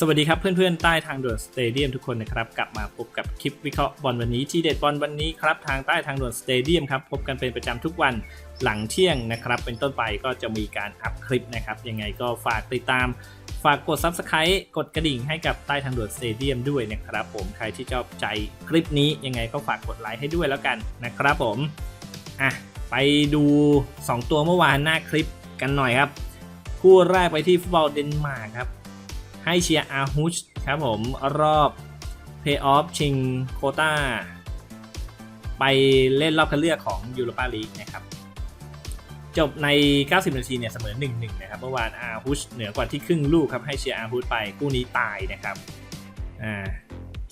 สวัสดีครับเพื่อนๆ ใต้ทางด่วนสเตเดียมทุกคนนะครับ กลับมาพบกับคลิปวิเคราะห์บอลวันนี้ที่เด็ดบอลวันนี้ครับทางใต้ทางด่วนสเตเดียมครับพบกันเป็นประจำทุกวันหลังเที่ยงนะครับ เป็นต้นไปก็จะมีการอัพคลิปนะครับ ยังไงก็ฝากติดตาม ฝากกด Subscribe กดกระดิ่งให้กับใต้ทางด่วนสเตเดียมด้วยนะครับ ผมใครที่ชอบใจคลิปนี้ยังไงก็ฝากกดไลค์ให้ด้วยแล้วกันนะครับผมอะไปดู 2 ตัวเมื่อวานหน้าคลิปกันหน่อยครับคู่แรกไปที่ฟุตบอลเดนมาร์กครับ ให้เชียร์อาฮุชครับผมรอบเพย์ออฟชิงโคตาไปเล่นรอบคัดเลือกของยูโรปาลีกนะครับ จบใน 90 นาทีเนี่ยเสมอ 1-1 นะครับ เมื่อวานอาฮุชเหนือกว่าที่ครึ่งลูกครับ ให้เชียร์อาฮุชไปคู่นี้ตายนะครับอ่า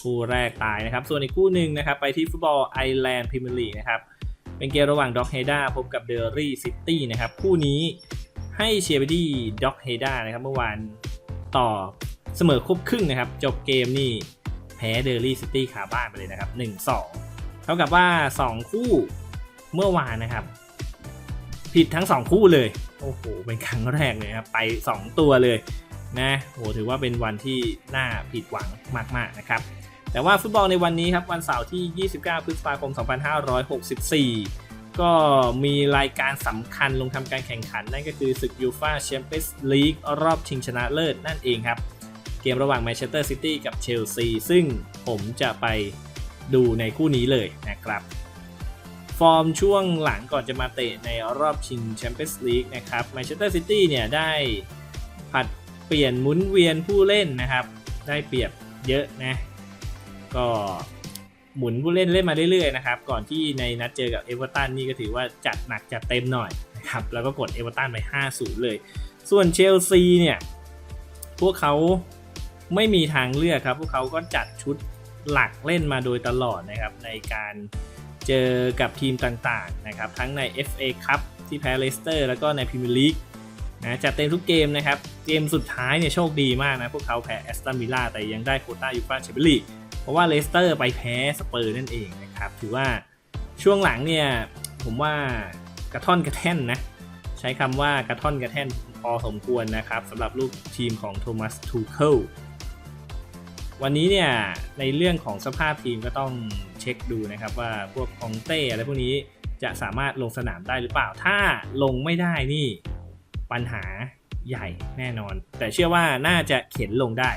คู่แรกตายนะครับ ส่วนอีกคู่หนึ่งนะครับ ไปที่ฟุตบอลไอแลนด์พรีเมียร์ลีกนะครับ เป็นเกมระหว่างด็อกเฮด้าพบกับเดอรี่ซิตี้นะครับ คู่นี้ให้เชียร์ไปที่ด็อกเฮด้านะครับ เมื่อวานต่อ เสมอครบครึ่งนะครับ จบเกมนี่แพ้เดอรี่ซิตี้ขาบ้านไปเลยนะครับ 1-2 เท่ากับว่า 2 คู่เมื่อวานนะครับ ผิดทั้ง 2 คู่เลย โอ้โห เป็นครั้งแรกเลยครับ ไป 2 ตัวเลยนะโหถือว่าเป็นวันที่น่าผิดหวังมากๆนะครับ แต่ว่าฟุตบอลในวันนี้ครับ วันเสาร์ที่ 29 พฤษภาคม 2564 ก็มีรายการสำคัญลงทำการแข่งขัน นั่นก็คือศึกยูฟาแชมเปี้ยนส์ลีกรอบชิงชนะเลิศนั่นเองครับ กมระหว่างแมนเชสเตอร์ซิตี้กับเชลซีซึ่งผมจะไปดูในคู่นี้เลยนะครับ ฟอร์มช่วงหลังก่อนจะมาเตะในรอบชิงแชมเปี้ยนส์ลีกนะครับแมนเชสเตอร์ซิตี้เนี่ยได้ผัดเปลี่ยนหมุนเวียนผู้เล่นนะครับ ได้เปรียบเยอะนะ ก็หมุนผู้เล่นเล่นมาเรื่อยๆนะครับ ก่อนที่ในนัดเจอกับเอเวอร์ตันนี่ก็ถือว่าจัดหนักจัดเต็มหน่อยนะครับ แล้วก็กดเอเวอร์ตันไป 5-0 เลย ส่วนเชลซีเนี่ย พวกเขา ไม่มีทางเลือกครับ พวกเขาก็จัดชุดหลักเล่นมาโดยตลอดนะครับ ในการเจอกับทีมต่างๆนะครับ ทั้งใน FA คัพที่แพ้เลสเตอร์ แล้วก็ในพรีเมียร์ลีกนะจัดเต็มทุกเกมนะครับ เกมสุดท้ายเนี่ยโชคดีมากนะ พวกเขาแพ้แอสตันวิลล่าแต่ยังได้โคต้ายูฟ่าแชมเปี้ยนลีกเพราะว่าเลสเตอร์ไปแพ้สเปอร์นั่นเองนะครับ ถือว่าช่วงหลังเนี่ยผมว่ากระท่อนกระแท่นนะใช้คำว่ากระท่อนกระแท่นพอสมควรนะครับสำหรับลูกทีมของโทมัสทูเคิล วันนี้เนี่ยในเรื่องของสภาพทีมก็ต้องเช็คดูนะครับว่าพวกองเต้อะไรพวกนี้จะสามารถลงสนามได้หรือเปล่า ถ้าลงไม่ได้นี่ปัญหาใหญ่แน่นอน แต่เชื่อว่าน่าจะเข็นลงได้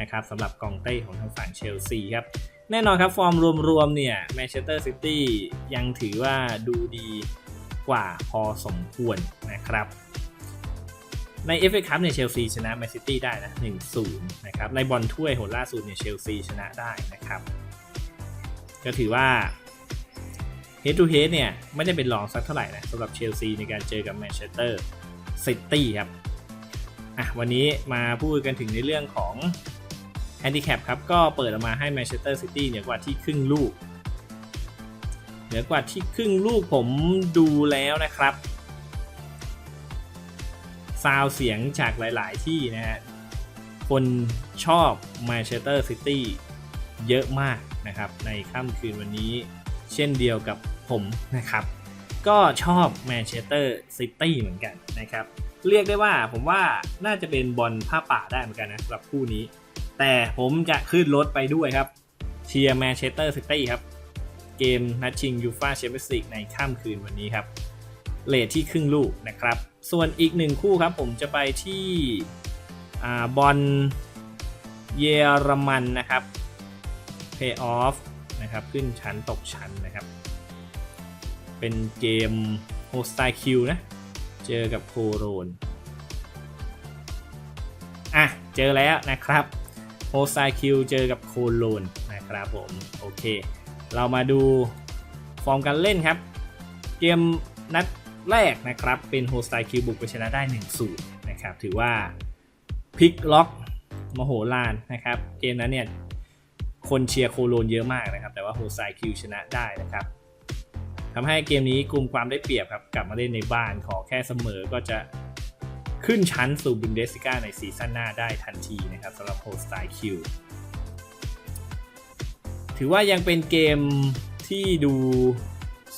นะครับสำหรับกองเต้ของทางฝั่งเชลซีครับแน่นอนครับ ฟอร์มรวมๆเนี่ยแมนเชสเตอร์ซิตี้ยังถือว่าดูดีกว่าพอสมควรนะครับ ใน FA Cup เนี่ยเชลซีชนะแมนซิตี้ได้นะ1-0นย์นะครับในบอลถ้วยโหล่าสุดเนี่ยเชลซีชนะได้นะครับ ก็ถือว่า Head to Head เนี่ย ไม่ได้เป็นรองสักเท่าไหร่นะสำหรับเชลซีในการเจอกับแมนเชสเตอร์ซิตี้ครับอะวันนี้มาพูดกันถึงในเรื่องของ Handicap ครับ ก็เปิดออกมาให้แมนเชสเตอร์ซิตี้เหนือกว่าที่ครึ่งลูก เหนือกว่าที่ครึ่งลูกผมดูแล้วนะครับ ซาวเสียงจากหลาย ๆ ที่นะฮะ คนชอบแมนเชสเตอร์ซิตี้เยอะมากนะครับ ในค่ำคืนวันนี้ เช่นเดียวกับผมนะครับ ก็ชอบแมนเชสเตอร์ซิตี้เหมือนกันนะครับ เรียกได้ว่าผมว่าน่าจะเป็นบอลผ้าป่าได้เหมือนกันนะสำหรับคู่นี้ แต่ผมจะขึ้นรถไปด้วยครับเชียร์แมนเชสเตอร์ซิตี้ครับ เกมนัดชิงยูฟาแชมเปี้ยนส์ลีกในค่ำคืนวันนี้ครับ เลทที่ครึ่งลูกนะครับ ส่วนอีกหนึ่งคู่ครับผมจะไปที่บอลเยอรมันนะครับ Pay Off นะครับขึ้นชั้นตกชั้นนะครับ เป็นเกมโฮสไตคิวนะ เจอกับโคโรนอะ เจอแล้วนะครับโฮสไตคิวเจอกับโคโลนนะครับผม โอเค เรามาดูฟอร์มการเล่นครับ เกมนัด แรกนะครับ เป็นโฮสไตคิวบุกไปชนะได้1-0นะครับ ถือว่าพลิกล็อกมโหฬารนะครับ เกมนั้นเนี่ยคนเชียร์โคโลนเยอะมากนะครับ แต่ว่าโฮสไตคิวชนะได้นะครับทำให้เกมนี้กลุ่มความได้เปรียบครับ กลับมาเล่นในบ้านขอแค่เสมอก็จะขึ้นชั้นสู่บุนเดสิก้าในซีซั่นหน้าได้ทันทีนะครับสำหรับโฮสไตคิวถือว่ายังเป็นเกมที่ดู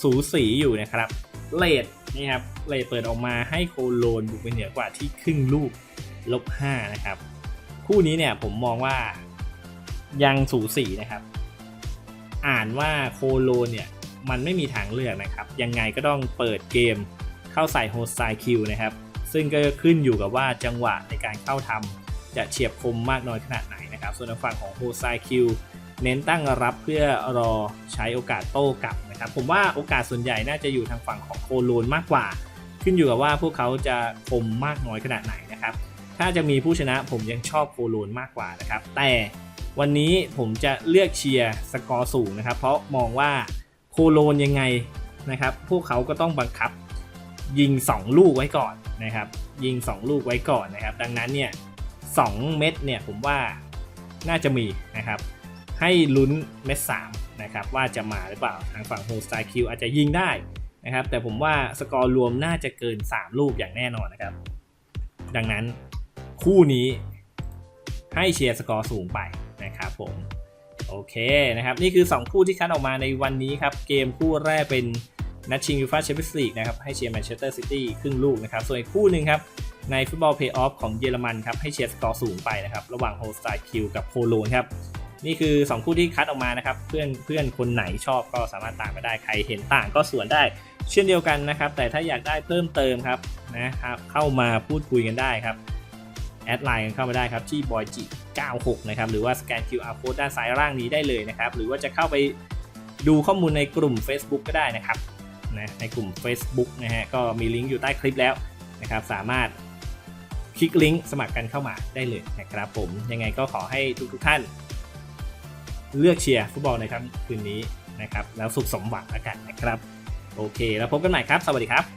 สูสีอยู่นะครับเลด นี่ครับเลดเปิดออกมาให้โคโลนบุกไปเหนือกว่าที่ครึ่งลูกลบ5นะครับ คู่นี้เนี่ยผมมองว่ายังสูสีนะครับ อ่านว่าโคโลนเนี่ยมันไม่มีทางเลือกนะครับ ยังไงก็ต้องเปิดเกมเข้าใส่โฮสไซคิวนะครับ ซึ่งก็ขึ้นอยู่กับว่าจังหวะในการเข้าทำจะเฉียบคมมากน้อยขนาดไหนนะครับ ส่วนทางฝั่งของโฮสไซคิวเน้นตั้งรับเพื่อรอใช้โอกาสโต้กลับ นะครับผมว่าโอกาสส่วนใหญ่น่าจะอยู่ทางฝั่งของโคโลนมากกว่า ขึ้นอยู่กับว่าพวกเขาจะคมมากน้อยขนาดไหนนะครับถ้าจะมีผู้ชนะผมยังชอบโคโลนมากกว่านะครับแต่วันนี้ผมจะเลือกเชียร์สกอร์สูงนะครับ เพราะมองว่าโคโลนยังไงนะครับพวกเขาก็ต้องบังคับยิง 2 ลูกไว้ก่อนนะครับยิง 2 ลูกไว้ก่อนนะครับ ดังนั้นเนี่ย2เม็ดเนี่ยผมว่าน่าจะมีนะครับ ให้ลุ้นเม็ดสาม นะครับว่าจะมาหรือเปล่าทางฝั่งโฮสไตคิวอาจจะยิงได้นะครับแต่ผมว่าสกอร์รวมน่าจะเกิน 3 ลูกอย่างแน่นอนนะครับ ดังนั้นคู่นี้ให้เชียร์สกอร์สูงไปนะครับผมโอเคนะครับ นี่คือ 2 คู่ที่คัดออกมาในวันนี้ครับ เกมคู่แรกเป็นนัดชิงยูฟ่าแชมเปี้ยนส์ลีกนะครับให้เชียร์แมนเชสเตอร์ซิตี้ครึ่งลูกนะครับ ส่วนอีกคู่หนึ่งครับ ในฟุตบอลเพย์ออฟของเยอรมันครับ ให้เชียร์สกอร์สูงไปนะครับ ระหว่างโฮสไตคิวกับโคโลนครับ นี่คือ 2 คู่ที่คัดออกมานะครับ เพื่อนเพื่อนคนไหนชอบก็สามารถตามไปได้ใครเห็นต่างก็ส่วนได้ เช่นเดียวกันนะครับ แต่ถ้าอยากได้เพิ่มเติมครับนะครับเข้ามาพูดคุยกันได้ครับแอดไลน์กันเข้ามาได้ครับที่ boy g 96นะครับหรือว่าสแกน QR code ด้านซ้ายล่างนี้ได้เลยนะครับ หรือว่าจะเข้าไปดูข้อมูลในกลุ่ม Facebook ก็ได้นะครับนะในกลุ่ม Facebook นะฮะก็มีลิงก์อยู่ใต้คลิปแล้วนะครับ สามารถคลิกลิงก์สมัครกันเข้ามาได้เลยนะครับผมยังไงก็ขอให้ทุกๆท่าน เลือกเชียร์ฟุตบอลในค่ำคืนนี้นะครับ แล้วสุขสมหวังแล้วกันนะครับ โอเค แล้วพบกันใหม่ครับ สวัสดีครับ